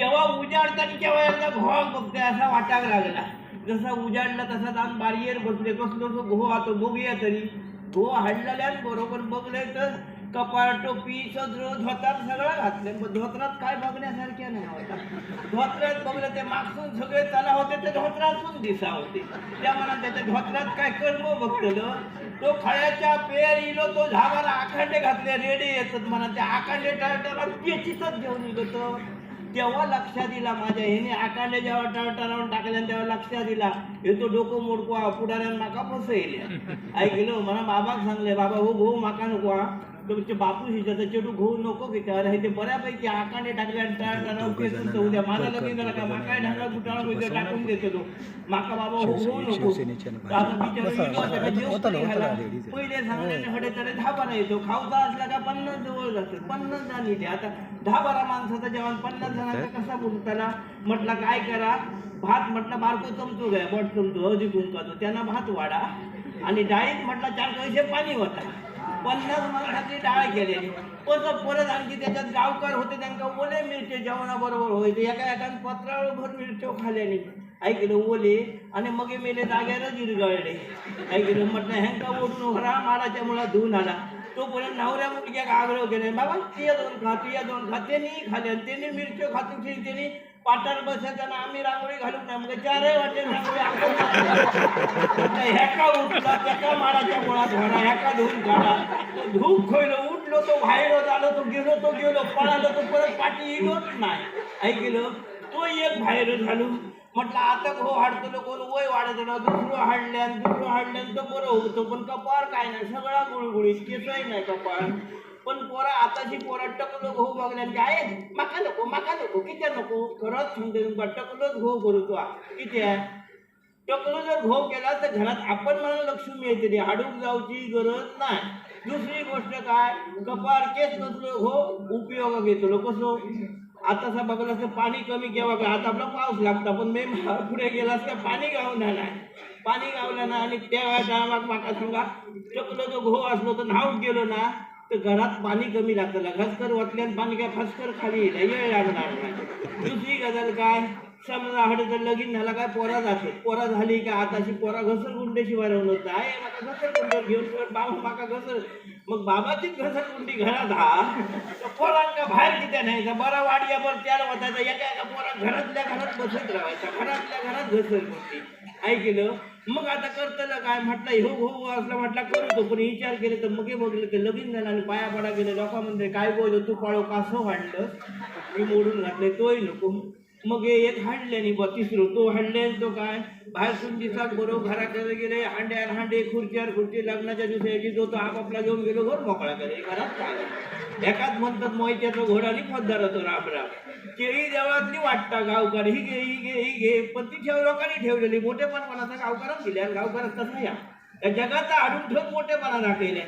केव्हा उजाडताना केव्हा एकदा घोळ बघते असा वाटायला लागला. जसा उजाडला तसा जाऊन बारियर बसले कसलो तो घो आता बघूया तरी. घो हाडलेल्या बरोबर बघले तर कपाळ टोपी सदर धोतर सगळं घातले पण धोत्रात काय बघण्यासारखे नाही होता धोत्रात बघलं ते मागसून सगळे चला होते ते धोत्रातून दिसा होते. त्या म्हणा त्याच्या धोत्रात काय कर्म बघतलं? तो खळ्याच्या पेर इलो तो झाडाला आखांडे घातले रेडे येतात म्हणा त्या आखांडे टाळटाला पेचीतच घेऊन इलो तो तेव्हा लक्षात दिला माझ्या हिने आकांडे जेव्हा टळटळावून टाकल्या तेव्हा लक्षात दिला हे तो डोकं मोडको पुढाऱ्यान माका फसयले ऐकलो मला बाबाक सांगले बाबा हो भाऊ माका नको हा. तुमचे बापू शिजाचा चेटू घेऊ नको की त्याला हे ते बऱ्यापैकी आकांडे टाकले आणि टळटळावून पेचून तर उद्या माझा लगीन झाला का? माका ढांगा गुटाळा वगैरे टाकून देतो तो. माका बाबा होऊ नको. पहिले सांगण्याने हडे तरी दहा बारा येतो. खाऊचा असला का पन्नास जवळ जातो. पन्नास जण इथे आता दहा बारा माणसाचं जेवण पन्नास जणांचा कसा बोलतो त्याला म्हटलं काय करा? भात म्हटलं बारको चमचो घ्या बट चमचो हळदी कुंकाचो त्यांना भात वाढा. आणि डाळीत म्हटलं चार कळशे पाणी होता. पन्नास माणसाची डाळ गेलेली. कसं परत आणखी त्याच्यात गावकार होते त्यांना ओले मिरचे जेवणाबरोबर होईल एका एकान पत्राळभर मिरच्यो खाल्ल्याने ऐकलं ओले आणि मग मेले जाग्यारच जिरगळले ऐकलं म्हटलं ह्यांका ओढून भरा माडाच्या मुळात धुवून आला. तो बोला नवऱ्या मुलग्या आग्रह केले बाबा तिया दोन खा तिया दोन खा. त्यांनी खाले आणि त्यांनी मिरच्यो खातून त्यांनी पाटार बसायचं आम्ही रांगोळी घालून ना म्हणजे चारही वाटे रांगोळी आपण ह्याका उठला त्याका माराच्या मुळात भरा ह्याका धुवून काढा तो धूप खोयलो उठलो तो बाहेर आलो तो गेलो तो गेलो पळालो तो परत पाठी इलोच नाही. ऐकलं तो एक बाहेर झालो म्हटलं आता हो हाडतलो कोण वय वाढत ना दुसरं हाडल्यान दुसरं हाडल्यान तर बरं होतं पण कपाळ काय नाही सगळा गुळगुळीत केसही नाही कपाळ. पण पोरा आताची पोरा टकलो घो बघल्यान काय माका नको माका नको किती नको खरंच सांगते तुमका टकलोच घो करू तो किती आहे? टकलो जर घो केला तर घरात आपण मला लक्ष्मी येते हाडूक जाऊची गरज नाही. दुसरी गोष्ट काय कपाळ केस नसलो घो उपयोग घेतलो कसो? आता सा बघत असं पाणी कमी केव्हा का? आता आपला पाऊस लागता. पण मे पुढे गेला असता पाणी गावणार नाही. पाणी गावलं ना आणि त्या टायमात माका सांगा चकलो जो घो असलो तर न्हावून गेलो ना तर घरात पाणी कमी लागतं. घसकर वाटल्यान पाणी काय फसकर खाली येईल. वेळ लागणार नाही. दुसरी गजाल काय? समजा हडे तर लगीन झाला काय? पोरा जाते. पोरा झाली का आताशी पोरा घसर गुंडेशी वारवलं होतं आहे माका घसर गुंड घेऊन बाबा माका घसर. मग बाबाचीच घसर गुंडी घरात हा? तर पोरांका बाहेर किती नाही का बरा वाडियावर त्याला वाटायचा. एका एका पोरा घरातल्या घरात बसत राहायचा. घरातल्या घरात घसर गुंडी. ऐकलं? मग आता करतलं काय? म्हटलं हो हो, हो असलं म्हटलं करतो. पण विचार केले तर मग हे बघलं ते लगीन झालं आणि पाया पडा गेले. लोकांमध्ये काय बोललो तू पाळो कसं वाढलं? मी मोडून घातले तोही नको. मग एक हाडल्याने बा तिसरो तो हाडले तो काय? बाहेर दिसाक बरोबर घराकडे गेले हांड्यार हांडे खुर्च्यार खुर्ची लग्नाच्या दिवशी जो तो आपापला घेऊन गेलो घर मोकळा करे घरात काय एकाच म्हणतात मोहित्याचा आणि पद्धत होतो राम केळी देवळातली वाटता गावकार ही घे ही घे ही घे. पण ती ठेव लोकांनी ठेवलेली मोठेपणपणाचा गावकारात दिल्या गावकारात तसं या त्या जगाचा आडून ठेवून मोठेपणा दाखवले.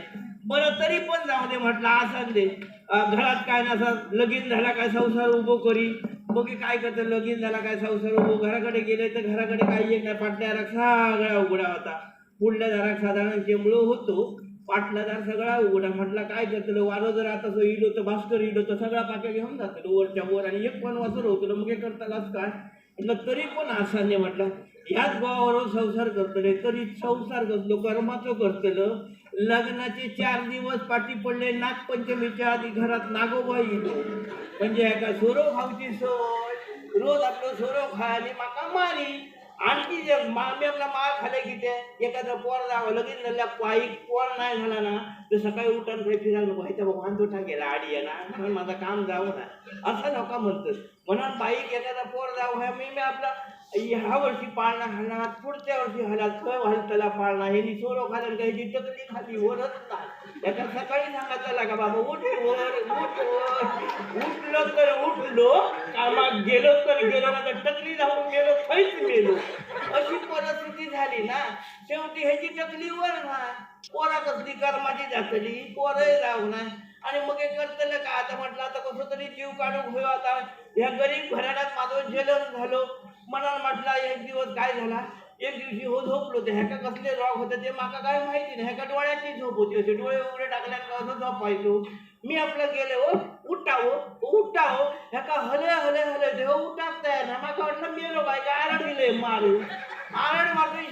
बरं तरी पण जाऊ दे म्हटलं असं दे. घरात काय नसा लगीन झाला काय संसार उभो करी. बघी काय करतं? लगीन झाला काय संसार घराकडे गेले तर घराकडे काही एक नाही पाटल्या सगळा उघडा होता. पुढल्या दारात साधारण जेमळो होतो पाटला सगळा उघडा. म्हटला काय करतलं वारो जर आता सो इलो तर भास्कर इलो तर सगळा पाक्या घेऊन जातो. वरच्या वर आणि एक पण वाचर होतो. मग हे करतालाच काय? म्हटलं तरी पण आसाने म्हटलं ह्याच भावावर संसार करतले तरी संसार करतलो कर्माचं करतलं लग्नाचे चार दिवस पाठी पडले. नागपंचमीच्या आधी घरात नागोबा येतो. म्हणजे एका सोरो खाऊची सोय. रोज आपलं सोरो खायला माका मारी. आणखी जे मा मी आपला खाले की ते एखादं पोर जावं लगीन झाल्या पायी पोर नाही झाला ना तर सकाळी उठून काही फिरायला नको. बाबा भगवान तोठा गेला आडी आहे ना म्हणून माझं काम जावं ना. असं नका म्हणतोस म्हणून बाईक एखादा पोर जावं ह्या मी मी आपला ह्या वर्षी पाळणा हाणा पुढच्या वर्षी हाणा खय त्याला पाळणा हे नि सोरो खाल्यान काही टकली खाली वरच नाही. एका सकाळी सांगायचं का बाबा उठ वर उठ वर. उठलो तर उठलो कामात गेलो तर गेलो ना तर टकली जाऊन गेलो खैच गेलो अशी परिस्थिती झाली ना शेवटी ह्याची टकली वर ना. पोरा कसली कर्माची जातली पोरही राहू ना. आणि मग हे करतलं का आता म्हटलं आता कसं तरी जीव काढून घेऊ आता. ह्या गरीब घराण्यात माझं जलन झालो. मनाला म्हटलं एक दिवस काय झाला? एक दिवशी हो झोपलो ते ह्याका कसले रॉग होते ते माका काय माहिती नाही. ह्याका डोळ्याची झोप होती? असे डोळे उघडे टाकल्यानं असं झोपायचो. मी आपलं गेले हो उठाव हो, उठाव ह्याका हो. हले हले हले देव घेऊ तयार ना? माका वाटलं मेलो काय काय आरण दिले मारू.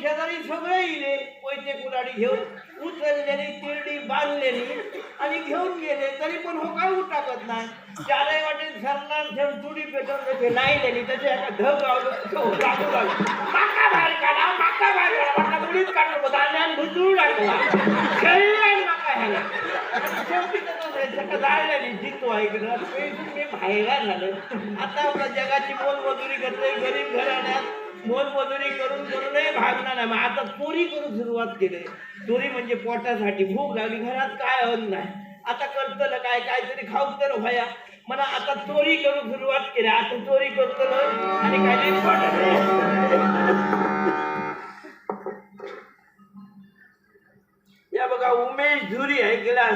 शेजारी सगळे इले पैसे कुलाडी घेऊन उचललेली तिरडी बांधलेली आणि घेऊन गेले. तरी पण हो काय टाकत नाही. चारही वाटेल सरणार ठेवून चुडी पेटवून तसे नाही नेली तसे एका ढग लावलं तसं लागलं माका बाहेर काढा माका बाहेर काढा काढलं होतं आणि आणि लागला माका ह्याला. शेवटी तसंच जाळलेली जितो ऐकलं मी झालं. आता जगाची मोलमजुरी करतोय गरीब घराण्यात. मोलमजुरी करून करूनही भागणार नाही. मग आता चोरी करून सुरुवात केली. चोरी म्हणजे पोटासाठी भूक लागली. घरात काय अन्न नाही. आता करतलं काय? काहीतरी खाऊ तर व्हाया. मला आता चोरी करून सुरुवात केली. आता चोरी करतलं आणि काहीतरी या बघा उमेश झुरी आहे गेला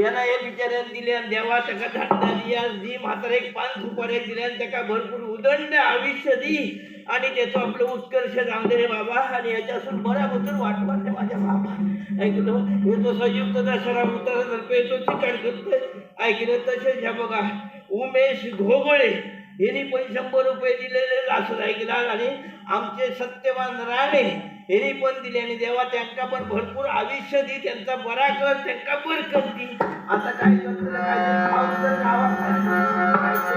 यांना हे बिचाऱ्यानं दिले आणि देवा त्याका धंदा दी मात्र एक पान सुपाऱ्या दिल्या आणि त्याका भरपूर उदंड आयुष्य दी. आणि त्याचं आपलं उत्कर्ष जाऊ दे रे बाबा आणि याच्यापासून बऱ्याबद्दल वाट वाटते माझ्या बाबा. ऐकलं? हे तो संयुक्त दशरा तो ठिकाण करतोय ऐकलं तसेच ह्या बघा. उमेश घोबळे यांनी पण शंभर रुपये दिलेले असं ऐकला आणि आमचे सत्यवान राणे यांनी पण दिले आणि देवा त्यांना पण भरपूर आयुष्य दी त्यांचा बरा कर त्यांना बरकत दी आता काय करतो?